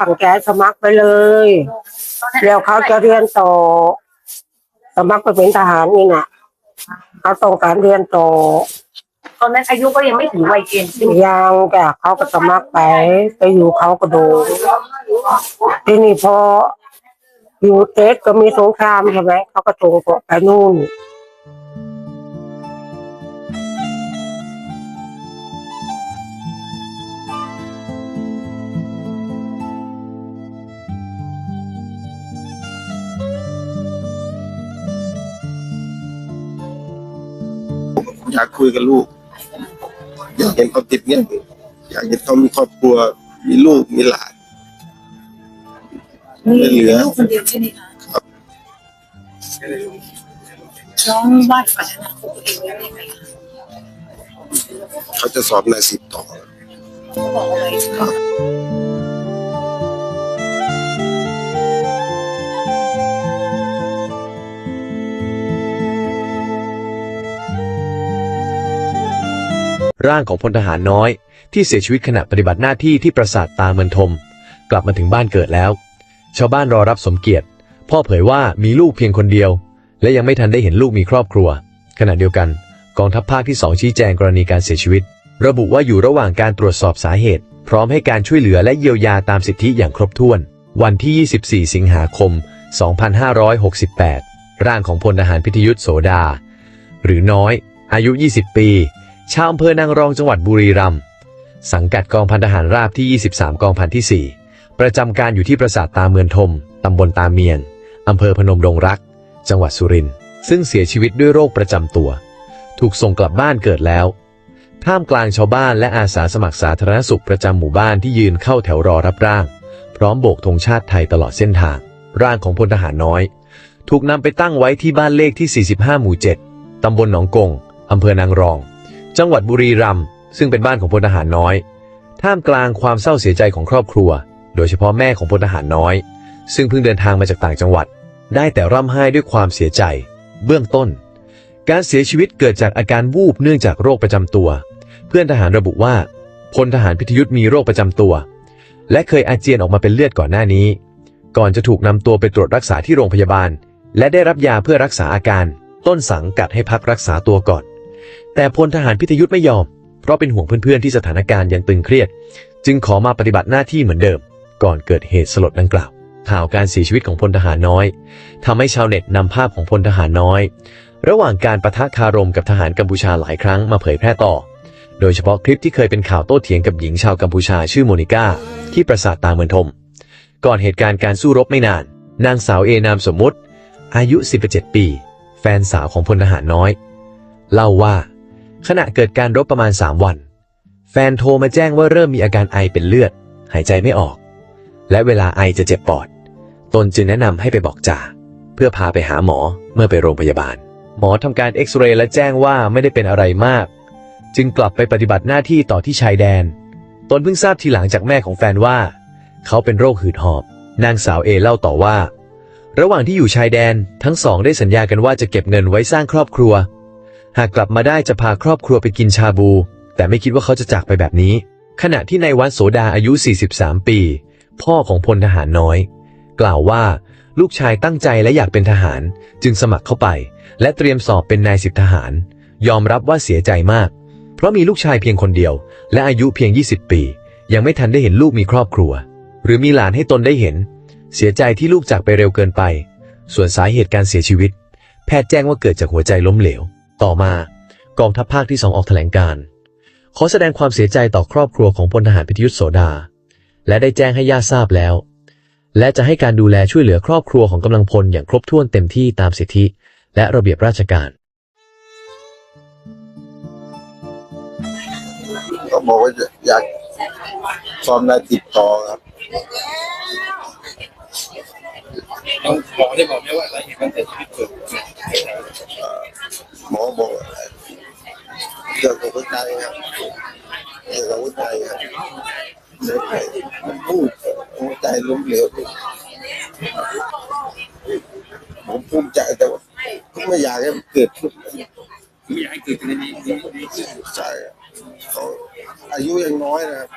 ตั้งใจสมัครไปเลย แล้วเขาจะเรียนต่อ สมัครไปเป็นทหารนี่นะเขาต้องการเรียนต่อตอนนั้นอายุก็ยังไม่ถึงวัยเกณฑ์ใช่ไหมยังจ้ะเขาก็สมัครไป ไปอยู่เขาก็ดู ทีนี้พออยู่เต็กก็มีสงครามใช่ไหมเขาก็ส่งตัวไปนู่นากคุยกับลูก อยากเห็นเขาติดเงี้ยอยากเห็นเขามีครอบครัว มีลูกมีหลานมีไม่เหลือลูกคนเดียวใช่ไหมคะครับน้องวาดฝันอนาคตตัวเองไว้ยังไงคะเขาจะสอบนายสิบต่อเขาบอกเอาไว้ใช่ไหม ร่างของพลทหารน้อย ที่เสียชีวิตขณะปฏิบัติหน้าที่ที่ปราสาทตาเมืองทม กลับมาถึงบ้านเกิดแล้ว ชาวบ้านรอรับสมเกียรติ พ่อเผยว่ามีลูกเพียงคนเดียว และยังไม่ทันได้เห็นลูกมีครอบครัว ขณะเดียวกัน กองทัพภาคที่2ชี้แจงกรณีการเสียชีวิต ระบุว่าอยู่ระหว่างการตรวจสอบสาเหตุ พร้อมให้การช่วยเหลือและเยียวยาตามสิทธิอย่างครบถ้วน วันที่ 24 สิงหาคม 2568 ร่างของพลทหารพิทยุทธโสดา หรือน้อย อายุ 20 ปี ชาวอำเภอนางรองจังหวัดบุรีรัมย์สังกัดกองพันทหารราบที่ 23 กองพันที่ 4 ประจำการอยู่ที่ปราสาทตาเมืองทม ตำบลตาเมียน อำเภอพนมดงรัก จังหวัดสุรินทร์ ซึ่งเสียชีวิตด้วยโรคประจำตัว ถูกส่งกลับบ้านเกิดแล้ว ท่ามกลางชาวบ้านและอาสาสมัครสาธารณสุขประจำหมู่บ้านที่ยืนเข้าแถวรอรับร่าง พร้อมโบกธงชาติไทยตลอดเส้นทาง ร่างของพลทหารน้อย ถูกนำไปตั้งไว้ที่บ้านเลขที่ 45 หมู่ 7 ตำบลหนองกง อำเภอนางรอง จังหวัดบุรีรัมย์ซึ่งเป็นบ้านของพลทหารน้อย ท่ามกลางความเศร้าเสียใจของครอบครัว โดยเฉพาะแม่ของพลทหารน้อย ซึ่งเพิ่งเดินทางมาจากต่างจังหวัด ได้แต่ร่ำไห้ด้วยความเสียใจ เบื้องต้น การเสียชีวิตเกิดจากอาการวูบเนื่องจากโรคประจำตัว เพื่อนทหารระบุว่าพลทหารพิทยุทธ์มีโรคประจำตัว และเคยอาเจียนออกมาเป็นเลือดก่อนหน้านี้ ก่อนจะถูกนำตัวไปตรวจรักษาที่โรงพยาบาล และได้รับยาเพื่อรักษาอาการ ต้นสังกัดให้พักรักษาตัวก่อน แต่พลทหารพิทยุทธ์ไม่ยอม เพราะเป็นห่วงเพื่อนๆที่สถานการณ์ยังตึงเครียด จึงขอมาปฏิบัติหน้าที่เหมือนเดิม ก่อนเกิดเหตุสลดดังกล่าว ข่าวการเสียชีวิตของพลทหารน้อยทำให้ชาวเน็ตนำภาพของพลทหารน้อย ระหว่างการประทะคารมกับทหารกัมพูชาหลายครั้งมาเผยแพร่ต่อ โดยเฉพาะคลิปที่เคยเป็นข่าวโต้เถียงกับหญิงชาวกัมพูชาชื่อโมนิก้าที่ปราสาทตาเมืองทม ก่อนเหตุการณ์การสู้รบไม่นาน นางสาวเอนามสมมุติ อายุ 17 ปี แฟนสาวของพลทหารน้อย เล่าว่า ขณะเกิดการรบประมาณ 3 วัน แฟนโทรมาแจ้งว่าเริ่มมีอาการไอเป็นเลือด หายใจไม่ออก และเวลาไอจะเจ็บปอด ตนจึงแนะนำให้ไปบอกจ่าเพื่อพาไปหาหมอเมื่อไปโรงพยาบาล หมอทำการเอ็กซเรย์และแจ้งว่าไม่ได้เป็นอะไรมาก จึงกลับไปปฏิบัติหน้าที่ต่อที่ชายแดน ตนเพิ่งทราบทีหลังจากแม่ของแฟนว่า เขาเป็นโรคหืดหอบ นางสาวเอเล่าต่อว่า ระหว่างที่อยู่ชายแดนทั้งสองได้สัญญากันว่าจะเก็บเงินไว้สร้างครอบครัว หากกลับมาได้จะพาครอบครัวไปกินชาบู แต่ไม่คิดว่าเขาจะจากไปแบบนี้ ขณะที่ในายวัดโสดาอายุ 43 ปี พ่อของพลทหารน้อย กล่าวว่าลูกชายตั้งใจและอยากเป็นทหาร จึงสมัครเข้าไป และเตรียมสอบเป็นนายสิบทหาร ยอมรับว่าเสียใจมาก เพราะมีลูกชายเพียงคนเดียว และอายุเพียง 20 ปี ยังไม่ทันได้เห็นลูกมีครอบครัว หรือมีหลานให้ตนได้เห็น เสียใจที่ลูกจากไปเร็วเกินไป ส่วนสาเหตุการเสียชีวิต แพทย์แจ้งว่าเกิดจากหัวใจล้มเหลว ต่อมากองทัพภาคที่สองออกแถลงการณ์ขอแสดงความเสียใจต่อครอบครัวของพลทหารพิทยุทธโสดา และได้แจ้งให้ญาติทราบแล้ว และจะให้การดูแลช่วยเหลือครอบครัวของกำลังพลอย่างครบถ้วนเต็มที่ตามสิทธิ และระเบียบราชการ ก็บอกว่าจะอยากสอบนายสิบต่อครับต้องหมอได้บอกไหมว่าสาเหตุการเสียชีวิตเกิดจาก จะแต่ว่าไม่อยากให้เกิดขึ้นไม่อยากให้เกิดในนี้ใช่เขาอายุยังน้อยนะครับ